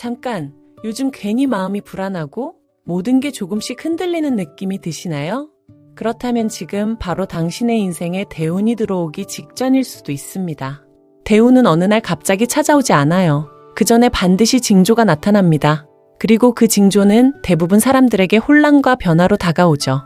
잠깐, 요즘 괜히 마음이 불안하고 모든 게 조금씩 흔들리는 느낌이 드시나요? 그렇다면 지금 바로 당신의 인생에 대운이 들어오기 직전일 수도 있습니다. 대운은 어느 날 갑자기 찾아오지 않아요. 그 전에 반드시 징조가 나타납니다. 그리고 그 징조는 대부분 사람들에게 혼란과 변화로 다가오죠.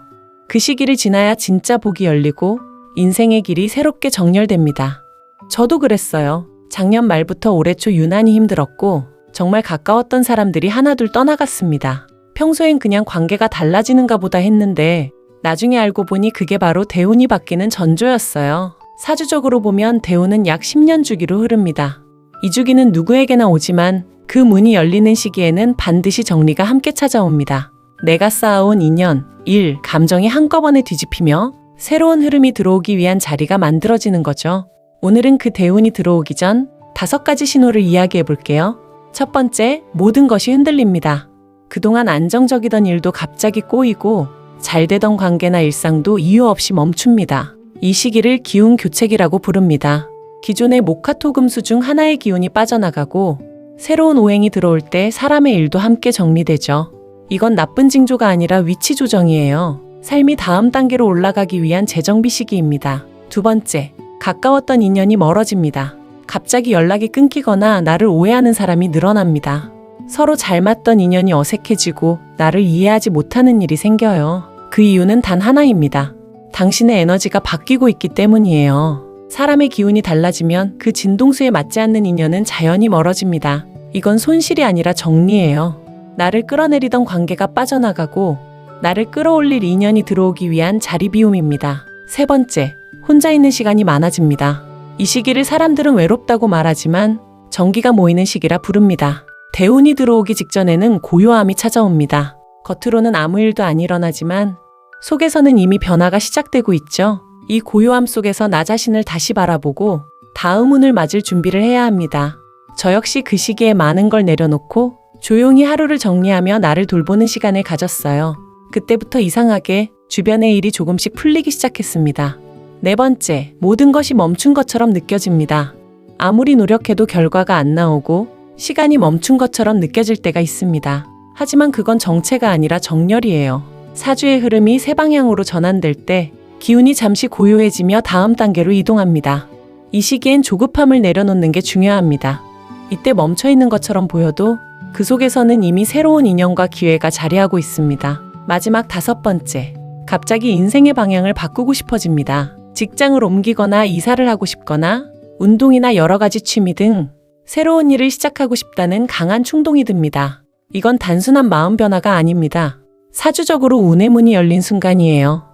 그 시기를 지나야 진짜 복이 열리고 인생의 길이 새롭게 정렬됩니다. 저도 그랬어요. 작년 말부터 올해 초 유난히 힘들었고 정말 가까웠던 사람들이 하나둘 떠나갔습니다. 평소엔 그냥 관계가 달라지는가 보다 했는데 나중에 알고 보니 그게 바로 대운이 바뀌는 전조였어요. 사주적으로 보면 대운은 약 10년 주기로 흐릅니다. 이 주기는 누구에게나 오지만 그 문이 열리는 시기에는 반드시 정리가 함께 찾아옵니다. 내가 쌓아온 인연, 일, 감정이 한꺼번에 뒤집히며 새로운 흐름이 들어오기 위한 자리가 만들어지는 거죠. 오늘은 그 대운이 들어오기 전 다섯 가지 신호를 이야기해 볼게요. 첫 번째, 모든 것이 흔들립니다. 그동안 안정적이던 일도 갑자기 꼬이고 잘 되던 관계나 일상도 이유 없이 멈춥니다. 이 시기를 기운 교체기라고 부릅니다. 기존의 목화토금수 중 하나의 기운이 빠져나가고 새로운 오행이 들어올 때 사람의 일도 함께 정리되죠. 이건 나쁜 징조가 아니라 위치 조정이에요. 삶이 다음 단계로 올라가기 위한 재정비 시기입니다. 두 번째, 가까웠던 인연이 멀어집니다. 갑자기 연락이 끊기거나 나를 오해하는 사람이 늘어납니다. 서로 잘 맞던 인연이 어색해지고 나를 이해하지 못하는 일이 생겨요. 그 이유는 단 하나입니다. 당신의 에너지가 바뀌고 있기 때문이에요. 사람의 기운이 달라지면 그 진동수에 맞지 않는 인연은 자연히 멀어집니다. 이건 손실이 아니라 정리예요. 나를 끌어내리던 관계가 빠져나가고 나를 끌어올릴 인연이 들어오기 위한 자리 비움입니다. 세 번째, 혼자 있는 시간이 많아집니다. 이 시기를 사람들은 외롭다고 말하지만 정기가 모이는 시기라 부릅니다. 대운이 들어오기 직전에는 고요함이 찾아옵니다. 겉으로는 아무 일도 안 일어나지만 속에서는 이미 변화가 시작되고 있죠. 이 고요함 속에서 나 자신을 다시 바라보고 다음 운을 맞을 준비를 해야 합니다. 저 역시 그 시기에 많은 걸 내려놓고 조용히 하루를 정리하며 나를 돌보는 시간을 가졌어요. 그때부터 이상하게 주변의 일이 조금씩 풀리기 시작했습니다. 네 번째, 모든 것이 멈춘 것처럼 느껴집니다. 아무리 노력해도 결과가 안 나오고 시간이 멈춘 것처럼 느껴질 때가 있습니다. 하지만 그건 정체가 아니라 정렬이에요. 사주의 흐름이 세 방향으로 전환될 때 기운이 잠시 고요해지며 다음 단계로 이동합니다. 이 시기엔 조급함을 내려놓는 게 중요합니다. 이때 멈춰 있는 것처럼 보여도 그 속에서는 이미 새로운 인연과 기회가 자리하고 있습니다. 마지막 다섯 번째. 갑자기 인생의 방향을 바꾸고 싶어집니다. 직장을 옮기거나 이사를 하고 싶거나 운동이나 여러 가지 취미 등 새로운 일을 시작하고 싶다는 강한 충동이 듭니다. 이건 단순한 마음 변화가 아닙니다. 사주적으로 운의 문이 열린 순간이에요.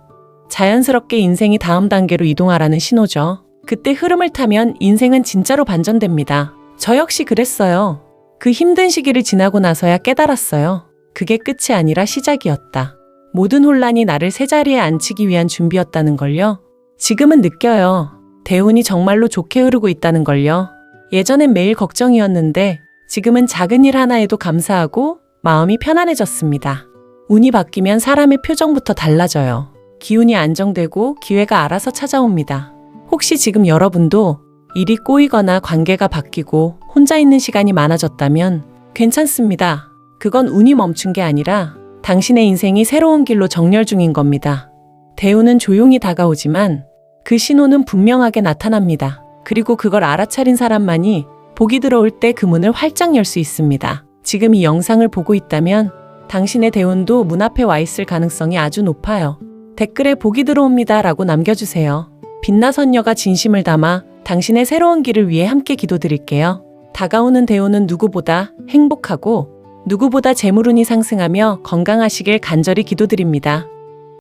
자연스럽게 인생이 다음 단계로 이동하라는 신호죠. 그때 흐름을 타면 인생은 진짜로 반전됩니다. 저 역시 그랬어요. 그 힘든 시기를 지나고 나서야 깨달았어요. 그게 끝이 아니라 시작이었다. 모든 혼란이 나를 새 자리에 앉히기 위한 준비였다는 걸요. 지금은 느껴요. 대운이 정말로 좋게 흐르고 있다는 걸요. 예전엔 매일 걱정이었는데 지금은 작은 일 하나에도 감사하고 마음이 편안해졌습니다. 운이 바뀌면 사람의 표정부터 달라져요. 기운이 안정되고 기회가 알아서 찾아옵니다. 혹시 지금 여러분도 일이 꼬이거나 관계가 바뀌고 혼자 있는 시간이 많아졌다면 괜찮습니다. 그건 운이 멈춘 게 아니라 당신의 인생이 새로운 길로 정렬 중인 겁니다. 대운은 조용히 다가오지만 그 신호는 분명하게 나타납니다. 그리고 그걸 알아차린 사람만이 복이 들어올 때 그 문을 활짝 열 수 있습니다. 지금 이 영상을 보고 있다면 당신의 대운도 문 앞에 와 있을 가능성이 아주 높아요. 댓글에 복이 들어옵니다 라고 남겨주세요. 빛나선녀가 진심을 담아 당신의 새로운 길을 위해 함께 기도드릴게요. 다가오는 대운은 누구보다 행복하고 누구보다 재물운이 상승하며 건강하시길 간절히 기도드립니다.